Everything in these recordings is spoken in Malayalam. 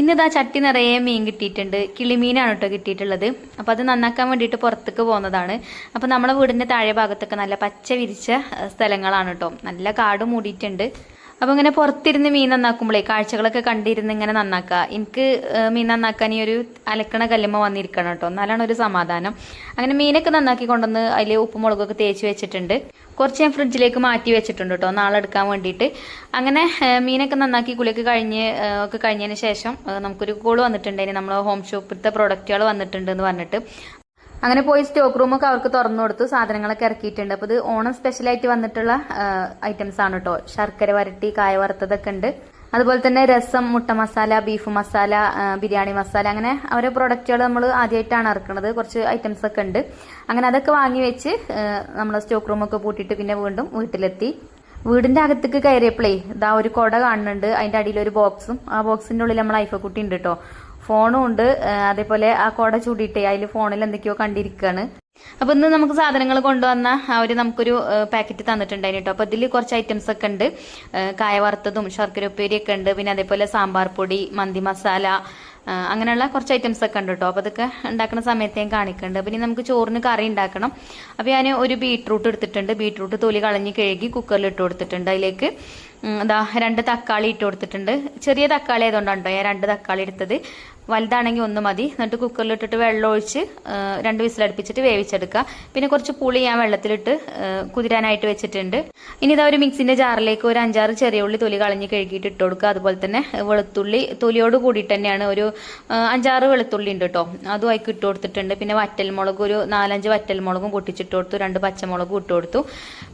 ഇന്നിതാ ചട്ടി നിറയെ മീൻ കിട്ടിയിട്ടുണ്ട്. കിളിമീനാണ് കേട്ടോ കിട്ടിയിട്ടുള്ളത്. അപ്പോൾ അത് നന്നാക്കാൻ വേണ്ടിയിട്ട് പുറത്തേക്ക് പോകുന്നതാണ്. അപ്പോൾ നമ്മുടെ വീടിന്റെ താഴെ ഭാഗത്തൊക്കെ നല്ല പച്ച വിരിച്ച സ്ഥലങ്ങളാണ് കേട്ടോ. നല്ല കാട് മൂടിയിട്ടുണ്ട്. അപ്പോൾ ഇങ്ങനെ പുറത്തിരുന്ന് മീൻ നന്നാക്കുമ്പോഴേ കാഴ്ചകളൊക്കെ കണ്ടിരുന്ന് ഇങ്ങനെ നന്നാക്കുക എനിക്ക് മീൻ നന്നാക്കാൻ ഈ ഒരു അലക്കണ കല്ലുമ്മ വന്നിരിക്കണം കേട്ടോ. എന്നാലാണ് ഒരു സമാധാനം. അങ്ങനെ മീനൊക്കെ നന്നാക്കി കൊണ്ടുവന്ന് അതിൽ ഉപ്പും മുളകൊക്കെ തേച്ച് വെച്ചിട്ടുണ്ട്. കുറച്ച് ഞാൻ ഫ്രിഡ്ജിലേക്ക് മാറ്റി വെച്ചിട്ടുണ്ട് കേട്ടോ നാളെ എടുക്കാൻ വേണ്ടിയിട്ട്. അങ്ങനെ മീനൊക്കെ നന്നാക്കി കുളിയൊക്കെ കഴിഞ്ഞ് ഒക്കെ കഴിഞ്ഞതിന് ശേഷം നമുക്കൊരു കോൾ വന്നിട്ടുണ്ടായിരുന്നു നമ്മൾ ഹോം ഷോപ്പിലത്തെ പ്രൊഡക്റ്റുകൾ വന്നിട്ടുണ്ട് എന്ന് പറഞ്ഞിട്ട്. അങ്ങനെ പോയി സ്റ്റോക്ക് റൂമൊക്കെ അവർക്ക് തുറന്നു കൊടുത്തു സാധനങ്ങളൊക്കെ ഇറക്കിയിട്ടുണ്ട്. അപ്പോൾ ഇത് ഓണം സ്പെഷ്യലായിട്ട് വന്നിട്ടുള്ള ഐറ്റംസ് ആണ് കേട്ടോ ശർക്കര വരട്ടി കായ വറുത്തതൊക്കെ ഉണ്ട്. അതുപോലെ തന്നെ രസം മുട്ട മസാല ബീഫ് മസാല ബിരിയാണി മസാല അങ്ങനെ അവരെ പ്രൊഡക്റ്റുകൾ നമ്മൾ ആദ്യമായിട്ടാണ് ഇറക്കുന്നത്. കുറച്ച് ഐറ്റംസ് ഒക്കെ ഉണ്ട്. അങ്ങനെ അതൊക്കെ വാങ്ങി വെച്ച് നമ്മൾ സ്റ്റോക്ക് റൂമൊക്കെ പൂട്ടിയിട്ട് പിന്നെ വീണ്ടും വീട്ടിലെത്തി. വീടിന്റെ അകത്തേക്ക് കയറിയപ്പോഴേ ഇതാ ഒരു കുട കാണുന്നുണ്ട്. അതിന്റെ അടിയിൽ ഒരു ബോക്സും ആ ബോക്സിന്റെ ഉള്ളിൽ നമ്മൾ ഐഫക്കുട്ടി ഉണ്ട് കേട്ടോ ഫോണും ഉണ്ട്. അതേപോലെ ആ കോട ചൂടിയിട്ടേ അതിൽ ഫോണിൽ എന്തൊക്കെയോ കണ്ടിരിക്കുകയാണ് അപ്പൊ ഇന്ന് നമുക്ക് സാധനങ്ങൾ കൊണ്ടുവന്ന അവർ നമുക്കൊരു പാക്കറ്റ് തന്നിട്ടുണ്ടായിരുന്നു കേട്ടോ അപ്പൊ ഇതിൽ കുറച്ച് ഐറ്റംസ് ഒക്കെ ഉണ്ട്. കായ വറുത്തതും ശർക്കര ഉപ്പേരി ഒക്കെ ഉണ്ട്. പിന്നെ അതേപോലെ സാമ്പാർ പൊടി മന്തി മസാല അങ്ങനെയുള്ള കുറച്ച് ഐറ്റംസ് ഒക്കെ ഉണ്ട് കേട്ടോ അപ്പോൾ അതൊക്കെ ഉണ്ടാക്കുന്ന സമയത്ത് ഞാൻ കാണിക്കുന്നുണ്ട് പിന്നെ നമുക്ക് ചോറിന് കറി ഉണ്ടാക്കണം. അപ്പോൾ ഞാൻ ഒരു ബീട്രൂട്ട് എടുത്തിട്ടുണ്ട്. ബീട്രൂട്ട് തൊലി കളഞ്ഞ് കഴുകി കുക്കറിൽ ഇട്ട് കൊടുത്തിട്ടുണ്ട് അതിലേക്ക്. ദാ രണ്ട് തക്കാളി ഇട്ട് കൊടുത്തിട്ടുണ്ട്. ചെറിയ തക്കാളി ആയതുകൊണ്ടാണ് കേട്ടോ ഞാൻ രണ്ട് തക്കാളി എടുത്തത്. വലുതാണെങ്കിൽ ഒന്ന് മതി. എന്നിട്ട് കുക്കറിൽ ഇട്ടിട്ട് വെള്ളം ഒഴിച്ച് രണ്ട് വിസിലടുപ്പിച്ചിട്ട് വേവിച്ചെടുക്കുക. പിന്നെ കുറച്ച് പുളി ഞാൻ വെള്ളത്തിലിട്ട് കുതിരാനായിട്ട് വെച്ചിട്ടുണ്ട്. ഇനി ഇതാ ഒരു മിക്സിന്റെ ജാറിലേക്ക് ഒരു അഞ്ചാറ് ചെറിയ ഉള്ളി തൊലി കളഞ്ഞ് കഴുകിയിട്ട് ഇട്ട് കൊടുക്കുക. അതുപോലെ തന്നെ വെളുത്തുള്ളി തൊലിയോട് കൂടിയിട്ട് തന്നെയാണ് ഒരു അഞ്ചാറ് വെളുത്തുള്ളി ഉണ്ട് കേട്ടോ അതും അതിക്ക് ഇട്ട് കൊടുത്തിട്ടുണ്ട്. പിന്നെ വറ്റൽമുളക് ഒരു നാലഞ്ച് വറ്റൽമുളകും പൊട്ടിച്ചിട്ട് കൊടുത്തു. രണ്ട് പച്ചമുളകും ഇട്ട് കൊടുത്തു.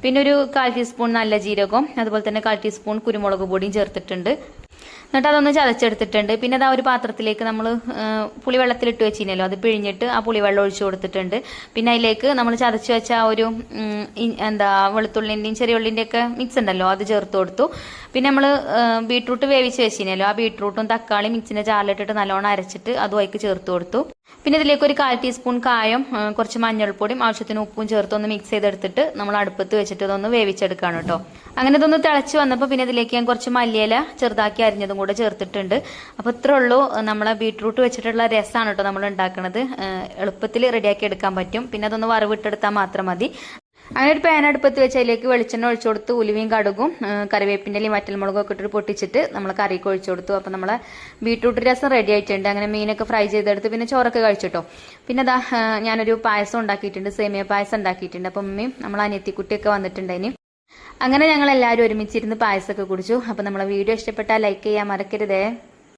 പിന്നെ ഒരു കാൽ ടീസ്പൂൺ നല്ല ജീരകം അതുപോലെ തന്നെ കാൽ ടീസ്പൂൺ കുരുമുളക് പൊടിയും ചേർത്തിട്ടുണ്ട്. എന്നിട്ട് അതൊന്ന് ചതച്ചെടുത്തിട്ടുണ്ട്. പിന്നെ അത് ആ ഒരു പാത്രത്തിലേക്ക് നമ്മൾ പുളിവെള്ളത്തിലിട്ട് വെച്ചിരുന്നല്ലോ. അത് പിഴിഞ്ഞിട്ട് ആ പുളിവെള്ളം ഒഴിച്ചു കൊടുത്തിട്ടുണ്ട്. പിന്നെ അതിലേക്ക് നമ്മൾ ചതച്ച് വെച്ച ആ ഒരു എന്താ വെളുത്തുള്ളിന്റെയും ചെറിയ ഉള്ളിന്റെ ഒക്കെ മിക്സ് ഉണ്ടല്ലോ അത് ചേർത്ത് കൊടുത്തു. പിന്നെ നമ്മൾ ബീട്രൂട്ട് വേവിച്ച് വെച്ചിരുന്നല്ലോ. ആ ബീട്രൂട്ടും തക്കാളി മിക്സിന്റെ ചാലിട്ടിട്ട് നല്ലോണം അരച്ചിട്ട് അതും അതിക്ക് ചേർത്ത് കൊടുത്തു. പിന്നെ ഇതിലേക്ക് ഒരു കാൽ ടീസ്പൂൺ കായം കുറച്ച് മഞ്ഞൾപ്പൊടിയും ആവശ്യത്തിന് ഉപ്പും ചേർത്ത് ഒന്ന് മിക്സ് ചെയ്തെടുത്തിട്ട് നമ്മൾ അടുപ്പത്ത് വെച്ചിട്ട് ഇതൊന്ന് വേവിച്ചെടുക്കാണ് കേട്ടോ. അങ്ങനെ ഇതൊന്ന് തിളച്ച് വന്നപ്പോൾ പിന്നെ ഇതിലേക്ക് ഞാൻ കുറച്ച് മല്ലിയില ചെറുതാക്കി അരിഞ്ഞതും കൂടെ ചേർത്തിട്ടുണ്ട്. അപ്പോൾ ഇത്രേ ഉള്ളൂ നമ്മളെ ബീട്രൂട്ട് വെച്ചിട്ടുള്ള രസമാണ് കേട്ടോ നമ്മൾ ഉണ്ടാക്കുന്നത് എളുപ്പത്തിൽ റെഡിയാക്കി എടുക്കാൻ പറ്റും. പിന്നെ അതൊന്ന് വറവിട്ടെടുത്താൽ മാത്രം മതി. അങ്ങനെ ഒരു പാൻ അടുപ്പത്ത് വെച്ച് അതിലേക്ക് വെളിച്ചെണ്ണ ഒഴിച്ചു കൊടുത്ത് ഉലുവയും കടുകും ആ, മറ്റൽമുളകും ഒക്കെ ഇട്ടിട്ട് പൊട്ടിച്ചിട്ട് നമ്മൾ കറിക്ക് ഒഴിച്ചു കൊടുത്തു. അപ്പോൾ നമ്മളെ ബീട്രൂട്ട് രസം റെഡി ആയിട്ടുണ്ട്. അങ്ങനെ മീനൊക്കെ ഫ്രൈ ചെയ്തെടുത്ത് പിന്നെ ചോറൊക്കെ കഴിച്ചിട്ടോ. പിന്നെ അതാ ഞാനൊരു പായസം ഉണ്ടാക്കിയിട്ടുണ്ട്. സേമിയ പായസം ഉണ്ടാക്കിയിട്ടുണ്ട്. അപ്പം ഉമ്മയും നമ്മൾ അനിയത്തിക്കുട്ടിയൊക്കെ വന്നിട്ടുണ്ടായിന് അങ്ങനെ ഞങ്ങൾ എല്ലാവരും ഒരുമിച്ചിരുന്ന് പായസമൊക്കെ കുടിച്ചു. അപ്പം നമ്മളെ വീഡിയോ ഇഷ്ടപ്പെട്ടാൽ ലൈക്ക് ചെയ്യാൻ മറക്കരുതേ.